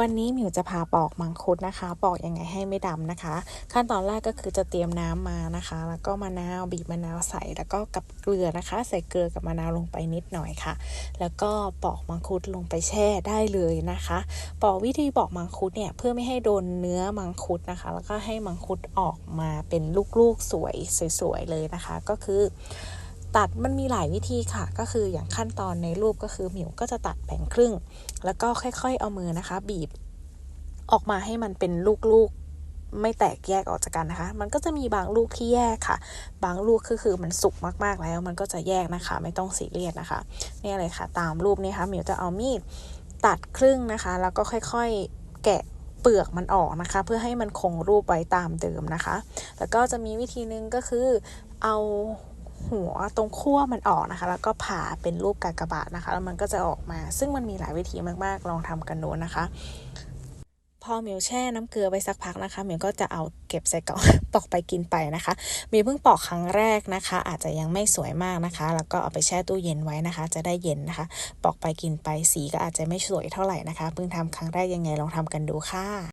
วันนี้มิวจะพาปอกมังคุดนะคะ ปอกยังไงให้ไม่ดำนะคะ ขั้นตอนแรกก็คือจะเตรียมน้ำมานะคะ แล้วก็มะนาวบีบมะนาวใส่แล้วก็กับเกลือนะคะ ใส่เกลือกับมะนาวลงไปนิดหน่อยค่ะ แล้วก็ปอกมังคุดลงไปแช่ได้เลยนะคะ ปอกวิธีปอกมังคุดเนี่ยเพื่อไม่ให้โดนเนื้อมังคุดนะคะ แล้วก็ให้มังคุดออกมาเป็นลูกๆสวยสวยๆเลยนะคะ ก็คือ ตัดมันมีหลายวิธีค่ะ ก็คืออย่างขั้นตอนในรูปก็คือหมิวก็จะตัดแบ่งครึ่ง แล้วก็ค่อยๆเอามือนะคะ บีบออกมาให้มันเป็นลูกๆไม่แตกแยกออกจากกันนะคะ มันก็จะมีบางลูกที่แยกค่ะ บางลูกคือคือมันสุกมากๆแล้ว มันก็จะแยกนะคะ ไม่ต้องซีเรียสนะคะนี่เลยค่ะ ตามรูปนี้ค่ะหมิวจะเอามีดตัดครึ่งนะคะ แล้วก็ค่อยๆแกะเปลือกมันออกนะคะ เพื่อให้มันคงรูปไว้ตามเดิมนะคะ แล้วก็จะมีวิธีนึงก็คือเอา หัวตรงขั้วมันออกนะคะ แล้วก็ผ่าเป็นรูปกากบาทนะคะ แล้วมันก็จะออกมา ซึ่งมันมีหลายวิธีมากๆ ลองทำกันดูนะคะ พอหมิวแช่น้ำเกลือไปสักพักนะคะหมิวก็จะเอาเก็บใส่กล่องปอกไปกินไปนะคะหมิวเพิ่งปอกครั้งแรกนะคะ อาจจะยังไม่สวยมากนะคะ แล้วก็เอาไปแช่ตู้เย็นไว้นะคะ จะได้เย็นนะคะ ปอกไปกินไปสีก็อาจจะไม่สวยเท่าไหร่นะคะ เพิ่งทำครั้งแรกยังไงลองทำกันดูค่ะ